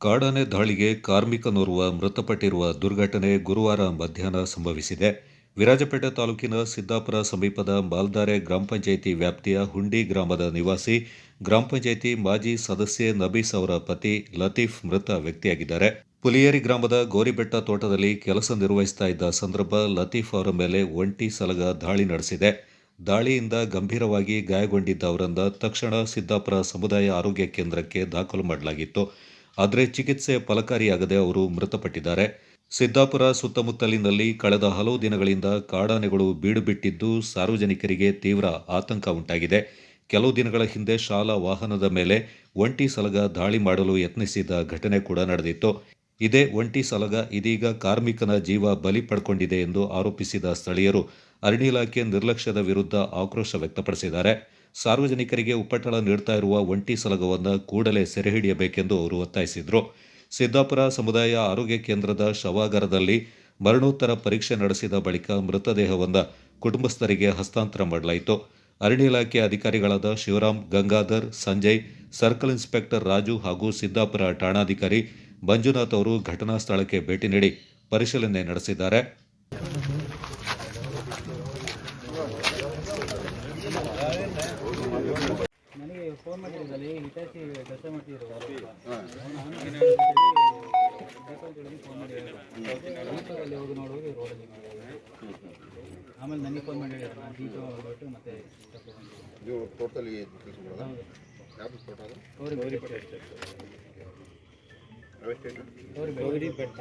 ಕಾಡಾನೆ ದಾಳಿಗೆ ಕಾರ್ಮಿಕನೋರ್ವ ಮೃತಪಟ್ಟಿರುವ ದುರ್ಘಟನೆ ಗುರುವಾರ ಮಧ್ಯಾಹ್ನ ಸಂಭವಿಸಿದೆ. ವಿರಾಜಪೇಟೆ ತಾಲೂಕಿನ ಸಿದ್ದಾಪುರ ಸಮೀಪದ ಮಾಲ್ದಾರೆ ಗ್ರಾಮ ಪಂಚಾಯಿತಿ ವ್ಯಾಪ್ತಿಯ ಹುಂಡಿ ಗ್ರಾಮದ ನಿವಾಸಿ, ಗ್ರಾಮ ಪಂಚಾಯಿತಿ ಮಾಜಿ ಸದಸ್ಯೆ ನಬೀಸ್ ಅವರ ಪತಿ ಲತೀಫ್ ಮೃತ ವ್ಯಕ್ತಿಯಾಗಿದ್ದಾರೆ. ಪುಲಿಯೇರಿ ಗ್ರಾಮದ ಗೋರಿಬೆಟ್ಟ ತೋಟದಲ್ಲಿ ಕೆಲಸ ನಿರ್ವಹಿಸ್ತಾ ಇದ್ದ ಸಂದರ್ಭ ಲತೀಫ್ ಅವರ ಮೇಲೆ ಒಂಟಿ ಸಲಗ ದಾಳಿ ನಡೆಸಿದೆ. ದಾಳಿಯಿಂದ ಗಂಭೀರವಾಗಿ ಗಾಯಗೊಂಡಿದ್ದ ಅವರನ್ನು ತಕ್ಷಣ ಸಿದ್ದಾಪುರ ಸಮುದಾಯ ಆರೋಗ್ಯ ಕೇಂದ್ರಕ್ಕೆ ದಾಖಲು ಮಾಡಲಾಗಿತ್ತು. ಆದರೆ ಚಿಕಿತ್ಸೆ ಫಲಕಾರಿಯಾಗದೆ ಅವರು ಮೃತಪಟ್ಟಿದ್ದಾರೆ. ಸಿದ್ದಾಪುರ ಸುತ್ತಮುತ್ತಲಿನಲ್ಲಿ ಕಳೆದ ಹಲವು ದಿನಗಳಿಂದ ಕಾಡಾನೆಗಳು ಬೀಡುಬಿಟ್ಟಿದ್ದು ಸಾರ್ವಜನಿಕರಿಗೆ ತೀವ್ರ ಆತಂಕ ಉಂಟಾಗಿದೆ. ಕೆಲವು ದಿನಗಳ ಹಿಂದೆ ಶಾಲಾ ವಾಹನದ ಮೇಲೆ ಒಂಟಿ ಸಲಗ ದಾಳಿ ಮಾಡಲು ಯತ್ನಿಸಿದ ಘಟನೆ ಕೂಡ ನಡೆದಿತ್ತು. ಇದೇ ಒಂಟಿ ಸಲಗ ಇದೀಗ ಕಾರ್ಮಿಕನ ಜೀವ ಬಲಿ ಪಡ್ಕೊಂಡಿದೆ ಎಂದು ಆರೋಪಿಸಿದ ಸ್ಥಳೀಯರು ಅರಣ್ಯ ಇಲಾಖೆ ನಿರ್ಲಕ್ಷ್ಯದ ವಿರುದ್ಧ ಆಕ್ರೋಶ ವ್ಯಕ್ತಪಡಿಸಿದ್ದಾರೆ. ಸಾರ್ವಜನಿಕರಿಗೆ ಉಪಟಳ ನೀಡ್ತಾ ಇರುವ ಒಂಟಿ ಸಲಗವನ್ನು ಕೂಡಲೇ ಸೆರೆ ಹಿಡಿಯಬೇಕೆಂದು ಅವರು ಒತ್ತಾಯಿಸಿದರು. ಸಿದ್ದಾಪುರ ಸಮುದಾಯ ಆರೋಗ್ಯ ಕೇಂದ್ರದ ಶವಾಗಾರದಲ್ಲಿ ಮರಣೋತ್ತರ ಪರೀಕ್ಷೆ ನಡೆಸಿದ ಬಳಿಕ ಮೃತದೇಹವನ್ನು ಕುಟುಂಬಸ್ಥರಿಗೆ ಹಸ್ತಾಂತರ ಮಾಡಲಾಯಿತು. ಅರಣ್ಯ ಇಲಾಖೆ ಅಧಿಕಾರಿಗಳಾದ ಶಿವರಾಮ್, ಗಂಗಾಧರ್, ಸಂಜಯ್, ಸರ್ಕಲ್ ಇನ್ಸ್ಪೆಕ್ಟರ್ ರಾಜು ಹಾಗೂ ಸಿದ್ದಾಪುರ ಠಾಣಾಧಿಕಾರಿ ಮಂಜುನಾಥ್ ಅವರು ಘಟನಾ ಸ್ಥಳಕ್ಕೆ ಭೇಟಿ ನೀಡಿ ಪರಿಶೀಲನೆ ನಡೆಸಿದ್ದಾರೆ. ನನಗೆ ಫೋನ್ ಮಾಡಿದ್ದಲ್ಲಿ ಹಿಟಾಚಿ ಕೆಲಸ ಮಾಡ್ತಿದ್ರು. ಫೋನ್ ಮಾಡಿ ದೀಪದಲ್ಲಿ ಹೋಗಿ ನೋಡುವಾಗ ರೋಡಲ್ಲಿ ಆಮೇಲೆ ನನಗೆ ಫೋನ್ ಮಾಡಿ ನಾನು ದೀಪ ಹೋಗ್ಬಿಟ್ಟು ಮತ್ತೆ ನೀವು ಟೋಟಲಿ ಕೆಲಸ ಮಾಡೋದಾ ಯಾವುದು ತೋಟ ಅದು? ಗೌರಿ ಗೌರಿ ಯಾವ ಸ್ಟೇಟ್. ಗೌರಿ ಬೆಟ್ಟ.